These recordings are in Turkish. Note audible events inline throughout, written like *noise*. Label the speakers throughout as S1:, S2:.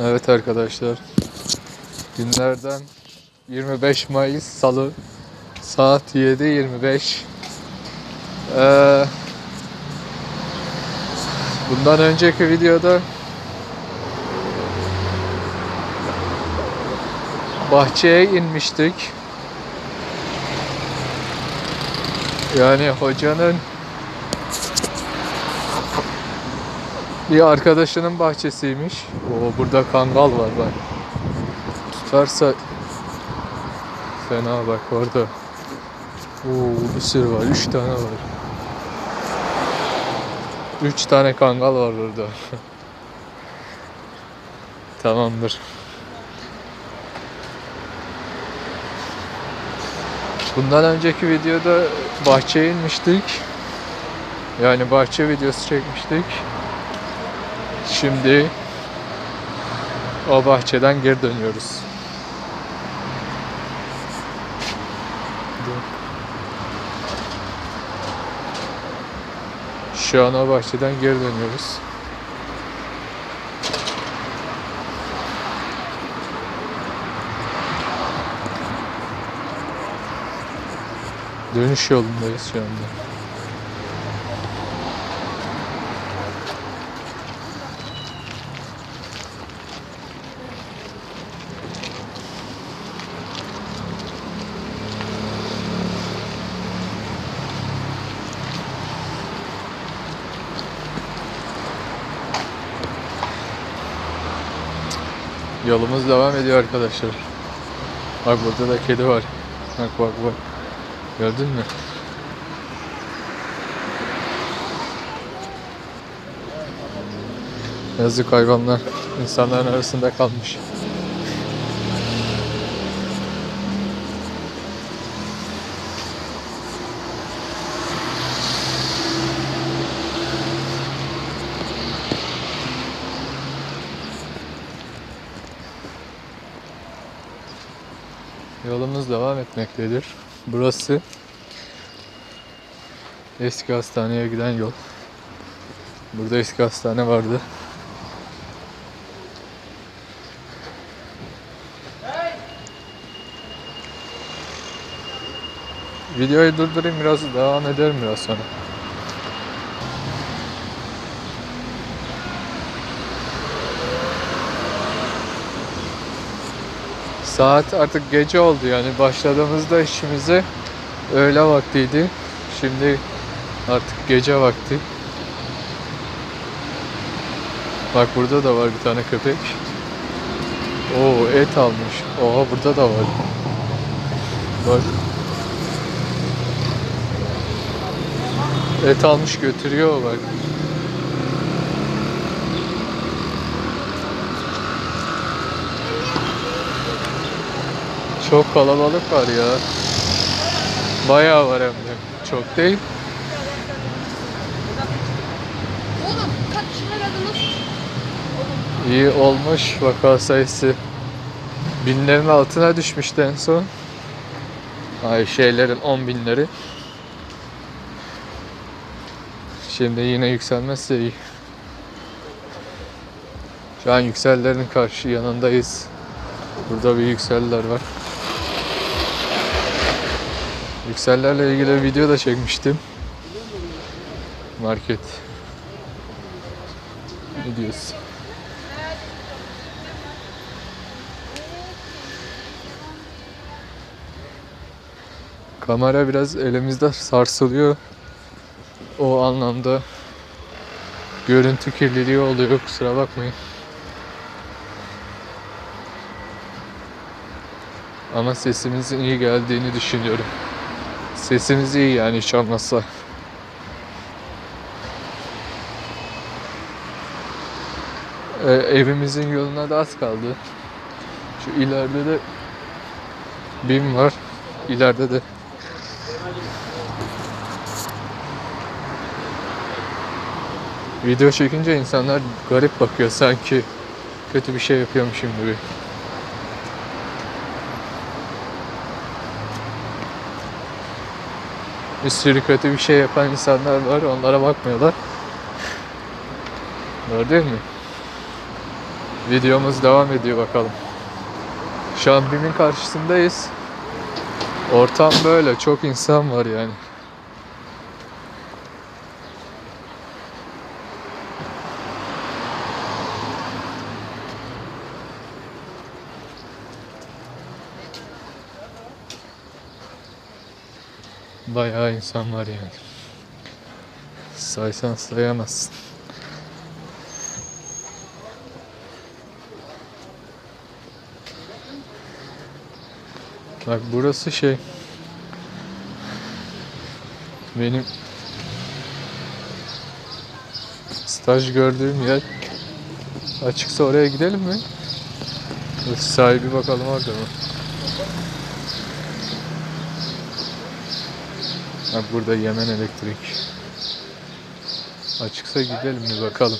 S1: Evet arkadaşlar. Günlerden 25 Mayıs Salı saat 7.25. Ee, bundan önceki videoda bahçeye inmiştik. Yani hocanın bir arkadaşının bahçesiymiş. O burada kangal var bak. Tutarsa fena bak orada. Oo bir sürü var. Üç tane var. Üç tane kangal var orada. *laughs* Tamamdır. Bundan önceki videoda bahçeye inmiştik. Yani bahçe videosu çekmiştik. Şimdi o bahçeden geri dönüyoruz. Şu an o bahçeden geri dönüyoruz. Dönüş yolundayız şu anda. Yolumuz devam ediyor arkadaşlar. Bak burada da kedi var. Bak bak bak. Gördün mü? Yazık hayvanlar insanların arasında kalmış. Yolumuz devam etmektedir. Burası eski hastaneye giden yol. Burada eski hastane vardı. Videoyu durdurayım biraz devam ederim biraz sonra. Saat artık gece oldu yani başladığımızda işimize öğle vaktiydi. Şimdi artık gece vakti. Bak burada da var bir tane köpek. Oo et almış. Oha burada da var. Bak. Et almış götürüyor bak. Çok kalabalık var ya. Bayağı var hem de. Çok değil.
S2: Oğlum kaç aradınız?
S1: İyi olmuş vaka sayısı. Binlerin altına düşmüştü en son. Ay şeylerin 10 binleri. Şimdi yine yükselmezse iyi. Şu an yüksellerin karşı yanındayız. Burada bir yükseller var. Yüksellerle ilgili video da çekmiştim. Market. Diyorsun? Kamera biraz elimizde sarsılıyor. O anlamda görüntü kirliliği oluyor kusura bakmayın. Ama sesimizin iyi geldiğini düşünüyorum. Sesimiz iyi yani hiç olmazsa. Ee, evimizin yoluna da az kaldı. Şu ileride de BİM var. İleride de Video çekince insanlar garip bakıyor sanki kötü bir şey yapıyormuşum gibi. Bir sürü kötü bir şey yapan insanlar var onlara bakmıyorlar. Değil mi? Videomuz devam ediyor bakalım. Şu an BİM'in karşısındayız. Ortam böyle. Çok insan var yani. Bayağı insan var yani. Saysan sayamazsın. Bak burası şey. Benim staj gördüğüm yer. Açıksa oraya gidelim mi? Sahibi bakalım orada mı? Bak burada Yemen Elektrik. Açıksa gidelim mi bakalım.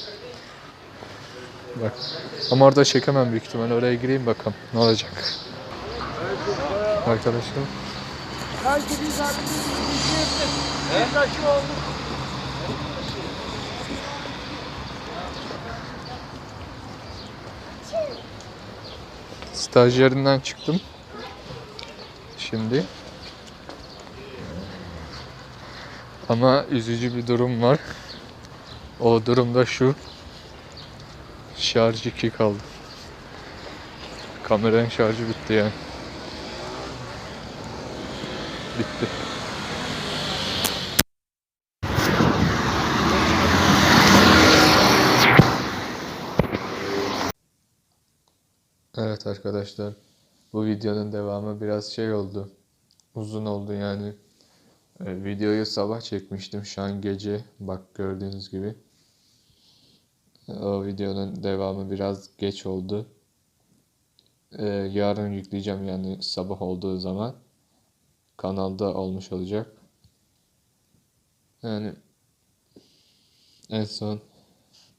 S1: Bak. Ama çekemem büyük ihtimal. Oraya gireyim bakalım. Ne olacak? Arkadaşlar.
S3: Belki biz artık bir olduk.
S1: Staj yerinden çıktım. Şimdi. Ama üzücü bir durum var. O durum da şu. Şarj 2 kaldı. Kameranın şarjı bitti yani. Bitti. Evet arkadaşlar. Bu videonun devamı biraz şey oldu. Uzun oldu yani. E, videoyu sabah çekmiştim. Şu an gece. Bak gördüğünüz gibi. O videonun devamı biraz geç oldu. E, yarın yükleyeceğim yani sabah olduğu zaman. Kanalda olmuş olacak. Yani en son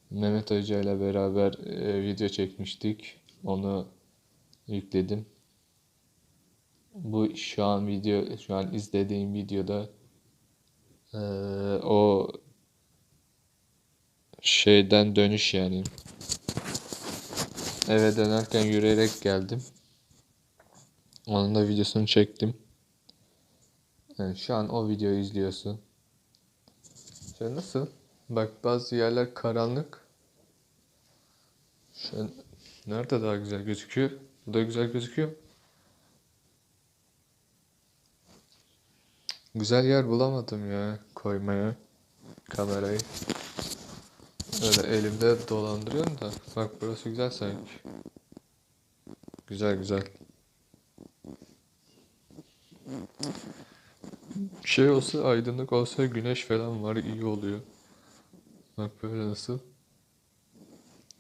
S1: Mehmet Hoca ile beraber e, video çekmiştik. Onu yükledim. Bu şu an video, şu an izlediğim videoda e, o şeyden dönüş yani. Eve dönerken yürüyerek geldim. Onun da videosunu çektim. Yani şu an o videoyu izliyorsun. Şöyle nasıl? Bak bazı yerler karanlık. Şu an nerede daha güzel gözüküyor? Bu da güzel gözüküyor. Güzel yer bulamadım ya koymaya kamerayı. Öyle elimde dolandırıyorum da. Bak burası güzel sanki. Güzel güzel. Şey olsa aydınlık olsa güneş falan var iyi oluyor. Bak böyle nasıl?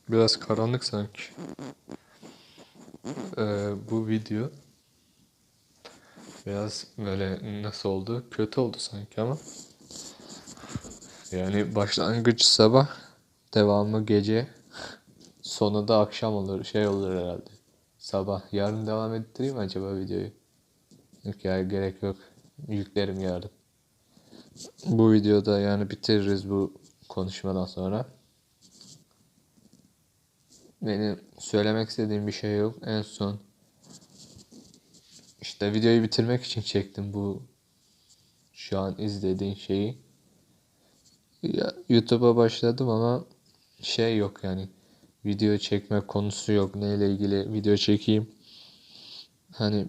S1: Biraz karanlık sanki. Ee, bu video biraz böyle nasıl oldu? Kötü oldu sanki ama. Yani başlangıç sabah, devamı gece, sonu da akşam olur, şey olur herhalde. Sabah. Yarın devam ettireyim mi acaba videoyu? Yok ya gerek yok. Yüklerim yarın. Bu videoda yani bitiririz bu konuşmadan sonra. Benim söylemek istediğim bir şey yok. En son işte videoyu bitirmek için çektim bu şu an izlediğin şeyi. YouTube'a başladım ama şey yok yani video çekme konusu yok. Neyle ilgili video çekeyim. Hani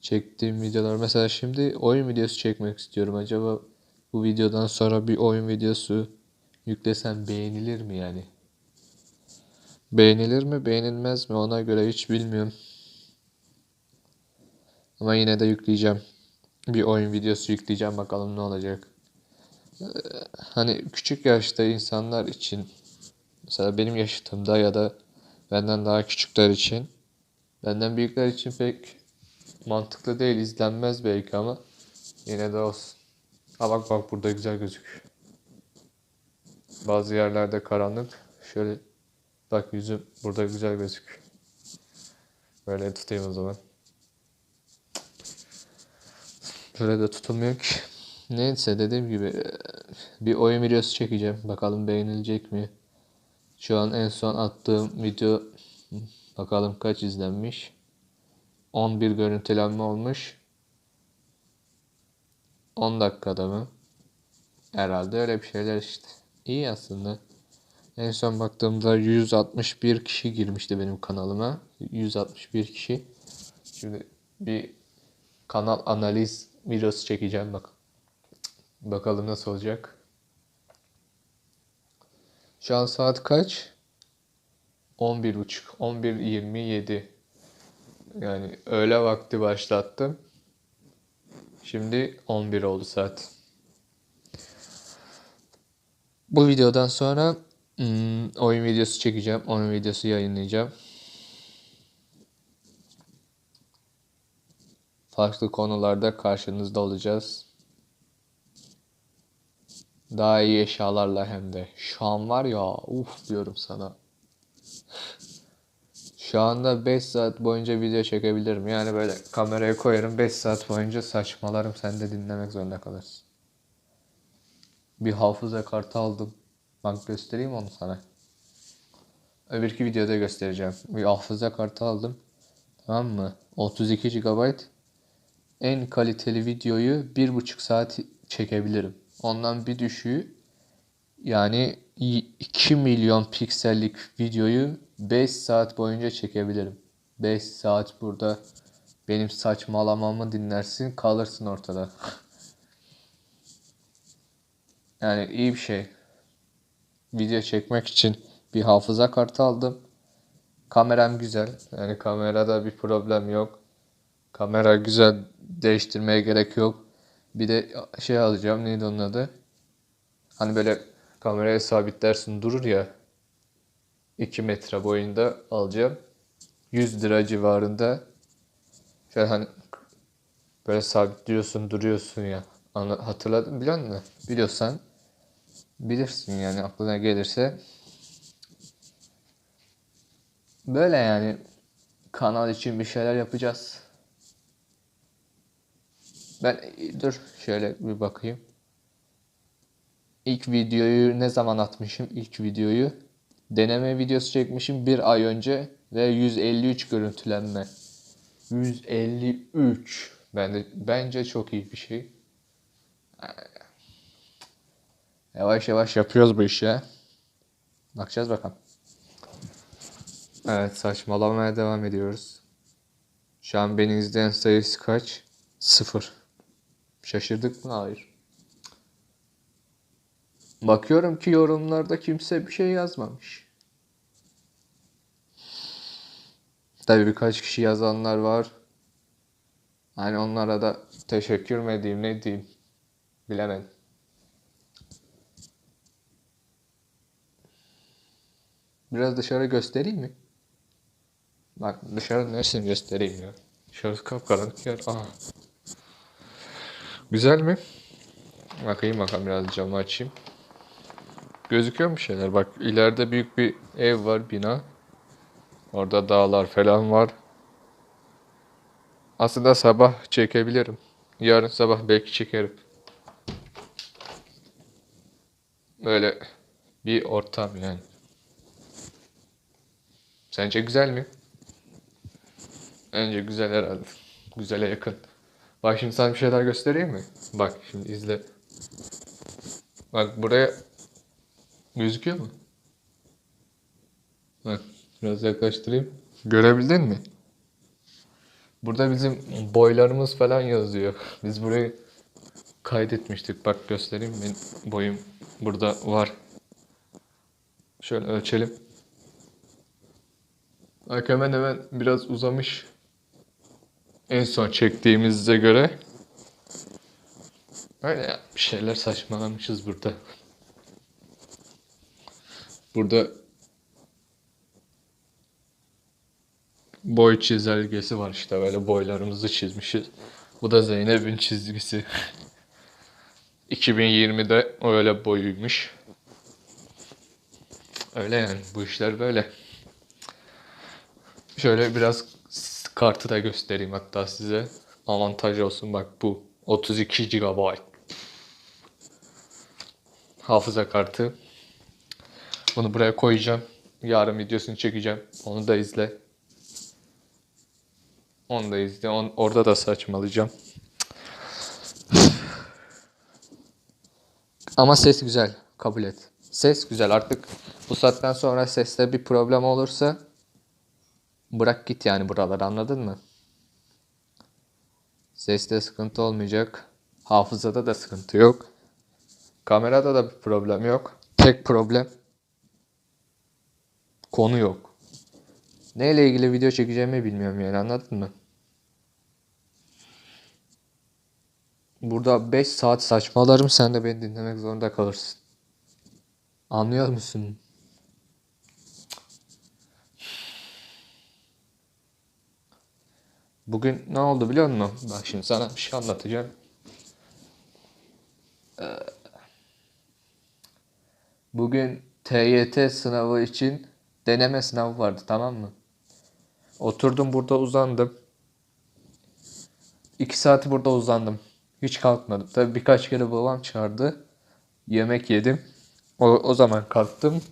S1: çektiğim videolar mesela şimdi oyun videosu çekmek istiyorum. Acaba bu videodan sonra bir oyun videosu yüklesem beğenilir mi yani? Beğenilir mi, beğenilmez mi ona göre hiç bilmiyorum. Ama yine de yükleyeceğim. Bir oyun videosu yükleyeceğim bakalım ne olacak. Ee, Hani küçük yaşta insanlar için mesela benim yaşıtımda ya da benden daha küçükler için benden büyükler için pek mantıklı değil izlenmez belki ama yine de olsun. Ha bak bak burada güzel gözüküyor. Bazı yerlerde karanlık. Şöyle bak yüzüm burada güzel gözüküyor. Böyle tutayım o zaman. De tutulmuyor ki. Neyse dediğim gibi eee, bir oyun videosu çekeceğim. Bakalım beğenilecek mi? Şu an en son attığım video bakalım kaç izlenmiş. 11 görüntülenme olmuş. 10 dakikada mı? Herhalde öyle bir şeyler işte. İyi aslında. En son baktığımda 161 kişi girmişti benim kanalıma. 161 kişi. Şimdi bir kanal analiz videosu çekeceğim bak. Bakalım nasıl olacak. Şu an saat kaç? 11.30. 11.27. Yani öğle vakti başlattım. Şimdi 11 oldu saat. Bu videodan sonra hmm, oyun videosu çekeceğim. Oyun videosu yayınlayacağım. Farklı konularda karşınızda olacağız. Daha iyi eşyalarla hem de. Şu an var ya uf diyorum sana. Şu anda 5 saat boyunca video çekebilirim. Yani böyle kameraya koyarım 5 saat boyunca saçmalarım. Sen de dinlemek zorunda kalırsın. Bir hafıza kartı aldım. Bak göstereyim onu sana. Öbürki videoda göstereceğim. Bir hafıza kartı aldım. Tamam mı? 32 GB. En kaliteli videoyu 1,5 saat çekebilirim. Ondan bir düşüğü yani 2 milyon piksellik videoyu 5 saat boyunca çekebilirim. 5 saat burada benim saçmalamamı dinlersin kalırsın ortada. *laughs* Yani iyi bir şey. Video çekmek için bir hafıza kartı aldım. Kameram güzel. Yani kamerada bir problem yok. Kamera güzel. Değiştirmeye gerek yok. Bir de şey alacağım. Neydi onun adı? Hani böyle kameraya sabitlersin durur ya. 2 metre boyunda alacağım. 100 lira civarında. Şöyle hani böyle sabitliyorsun duruyorsun ya. Hatırladın biliyor musun? Biliyorsan bilirsin yani aklına gelirse. Böyle yani kanal için bir şeyler yapacağız. Ben dur şöyle bir bakayım. İlk videoyu ne zaman atmışım? İlk videoyu deneme videosu çekmişim bir ay önce ve 153 görüntülenme. 153. Ben de, bence çok iyi bir şey. Yavaş yavaş yapıyoruz bu işi. Bakacağız bakalım. Evet saçmalamaya devam ediyoruz. Şu an beni izleyen sayısı kaç? Sıfır. Şaşırdık mı? Hayır. Bakıyorum ki yorumlarda kimse bir şey yazmamış. Tabii birkaç kişi yazanlar var. Hani onlara da teşekkür mü edeyim ne diyeyim bilemedim. Biraz dışarı göstereyim mi? Bak dışarı neresini göstereyim ya. Dışarısı kapkaranlık yer. Aha. Güzel mi? Bakayım bakalım biraz camı açayım. Gözüküyor mu şeyler? Bak ileride büyük bir ev var, bina. Orada dağlar falan var. Aslında sabah çekebilirim. Yarın sabah belki çekerim. Böyle bir ortam yani. Sence güzel mi? Bence güzel herhalde. Güzele yakın. Bak şimdi sana bir şeyler göstereyim mi? Bak şimdi izle. Bak buraya gözüküyor mu? Bak biraz yaklaştırayım. Görebildin mi? Burada bizim boylarımız falan yazıyor. Biz burayı kaydetmiştik. Bak göstereyim. Benim boyum burada var. Şöyle ölçelim. Bak hemen hemen biraz uzamış. En son çektiğimize göre. Öyle bir şeyler saçmalamışız burada. Burada boy çizelgesi var işte böyle boylarımızı çizmişiz. Bu da Zeynep'in çizgisi. *laughs* 2020'de öyle boyuymuş. Öyle yani bu işler böyle. Şöyle biraz kartı da göstereyim hatta size. Avantaj olsun bak bu 32 GB. Hafıza kartı. Bunu buraya koyacağım. Yarın videosunu çekeceğim. Onu da izle. Onu da izle. On, orada da saçmalayacağım. Ama ses güzel. Kabul et. Ses güzel. Artık bu saatten sonra seste bir problem olursa bırak git yani buraları anladın mı? Seste sıkıntı olmayacak. Hafızada da sıkıntı yok. Kamerada da bir problem yok. Tek problem konu yok. Neyle ilgili video çekeceğimi bilmiyorum yani anladın mı? Burada 5 saat saçmalarım sen de beni dinlemek zorunda kalırsın. Anlıyor musun? Bugün ne oldu biliyor musun? Bak şimdi sana bir şey anlatacağım. Ee, Bugün TYT sınavı için deneme sınavı vardı tamam mı? Oturdum burada uzandım. 2 saat burada uzandım. Hiç kalkmadım. Tabii birkaç kere babam çağırdı. Yemek yedim. O, o zaman kalktım.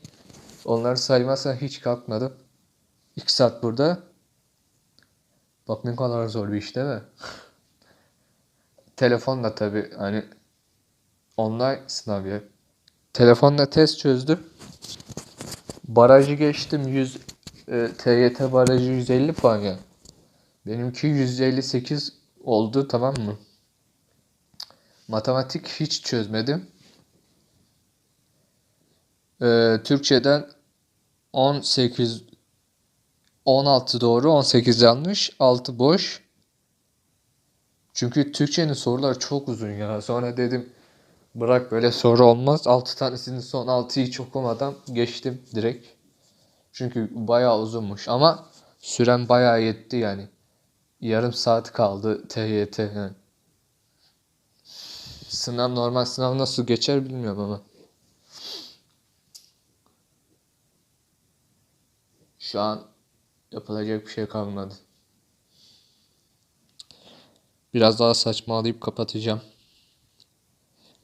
S1: Onları saymazsan hiç kalkmadım. 2 saat burada. Bak ne kadar zor bir iş değil mi? Telefonla tabii hani online sınav ya. Telefonla test çözdüm. Barajı geçtim 100 e, TYT barajı 150 puan ya. Benimki 158 oldu tamam mı? Matematik hiç çözmedim. Ee, Türkçeden 18 16 doğru 18 yanlış 6 boş. Çünkü Türkçenin soruları çok uzun ya. Sonra dedim bırak böyle soru olmaz. 6 tanesinin son 6'yı hiç okumadan geçtim direkt. Çünkü bayağı uzunmuş ama süren bayağı yetti yani. Yarım saat kaldı TYT. yani. Sınav normal sınav nasıl geçer bilmiyorum ama. Şu an yapılacak bir şey kalmadı. Biraz daha saçmalayıp kapatacağım.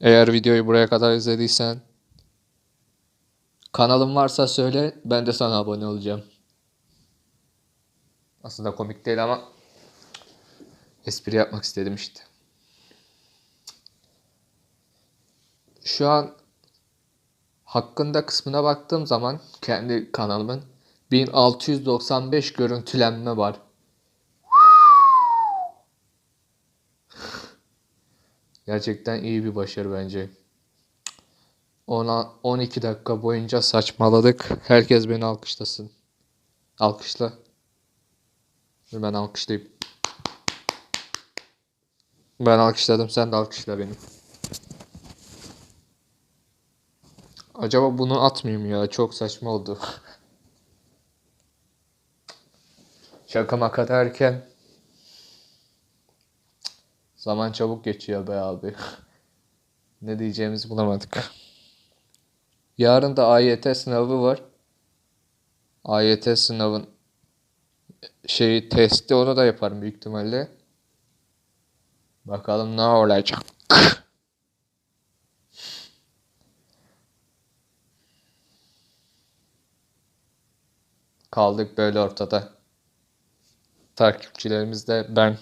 S1: Eğer videoyu buraya kadar izlediysen kanalım varsa söyle ben de sana abone olacağım. Aslında komik değil ama espri yapmak istedim işte. Şu an hakkında kısmına baktığım zaman kendi kanalımın 1695 görüntülenme var. Gerçekten iyi bir başarı bence. Ona 12 dakika boyunca saçmaladık. Herkes beni alkışlasın. Alkışla. Dur Ben alkışlayayım. Ben alkışladım. Sen de alkışla beni. Acaba bunu atmayayım ya. Çok saçma oldu. Şaka maka derken zaman çabuk geçiyor be abi. *laughs* ne diyeceğimizi bulamadık. Yarın da AYT sınavı var. AYT sınavın şey testi onu da yaparım büyük ihtimalle. Bakalım ne olacak. Kaldık böyle ortada. Takipçilerimiz de ben.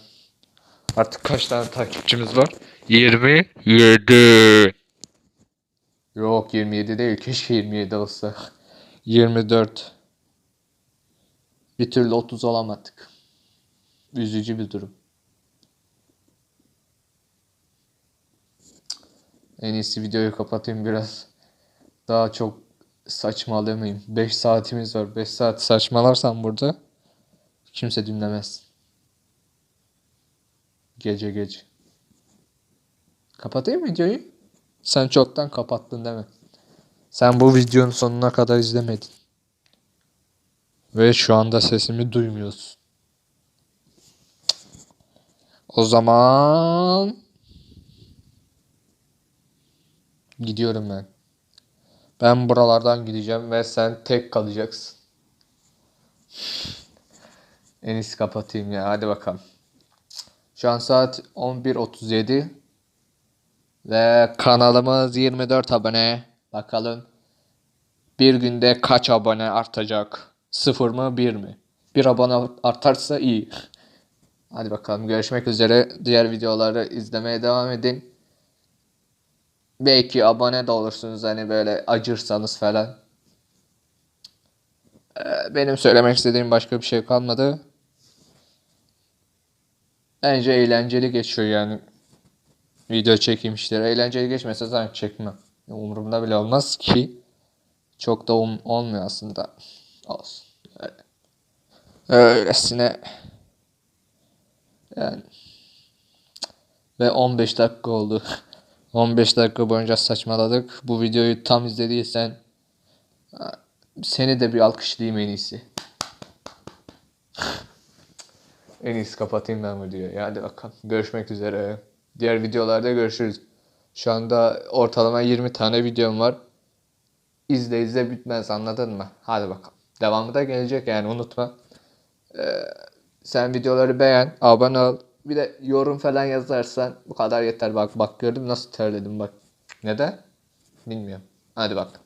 S1: Artık kaç tane takipçimiz var? 27. Yok 27 değil. Keşke 27 olsa. 24. Bir türlü 30 olamadık. Üzücü bir durum. En iyisi videoyu kapatayım biraz. Daha çok saçmalamayayım. 5 saatimiz var. 5 saat saçmalarsam burada kimse dinlemez. Gece gece. Kapatayım videoyu? Sen çoktan kapattın değil? Sen bu videonun sonuna kadar izlemedin. Ve şu anda sesimi duymuyorsun. O zaman gidiyorum ben. Ben buralardan gideceğim ve sen tek kalacaksın. En iyisi kapatayım ya. Hadi bakalım. Şu an saat 11.37 ve kanalımız 24 abone. Bakalım Bir günde kaç abone artacak? Sıfır mı bir mi? Bir abone artarsa iyi. Hadi bakalım görüşmek üzere. Diğer videoları izlemeye devam edin. Belki abone de olursunuz hani böyle acırsanız falan. Ee, Benim söylemek istediğim başka bir şey kalmadı. Bence eğlenceli geçiyor yani. Video çekeyim işte. Eğlenceli geçmese zaten çekmem. Umurumda bile olmaz ki. Çok da um- olmuyor aslında. Olsun. Öyle. Öylesine. Yani. Ve 15 dakika oldu. *laughs* 15 dakika boyunca saçmaladık. Bu videoyu tam izlediysen seni de bir alkışlayayım en iyisi. En iyisi kapatayım ben bu videoyu. Hadi bakalım. Görüşmek üzere. Diğer videolarda görüşürüz. Şu anda ortalama 20 tane videom var. İzle izle bitmez anladın mı? Hadi bakalım. Devamı da gelecek yani unutma. Ee, sen videoları beğen, abone ol. Bir de yorum falan yazarsan bu kadar yeter. Bak bak gördüm nasıl terledim bak. Neden? Bilmiyorum. Hadi bak.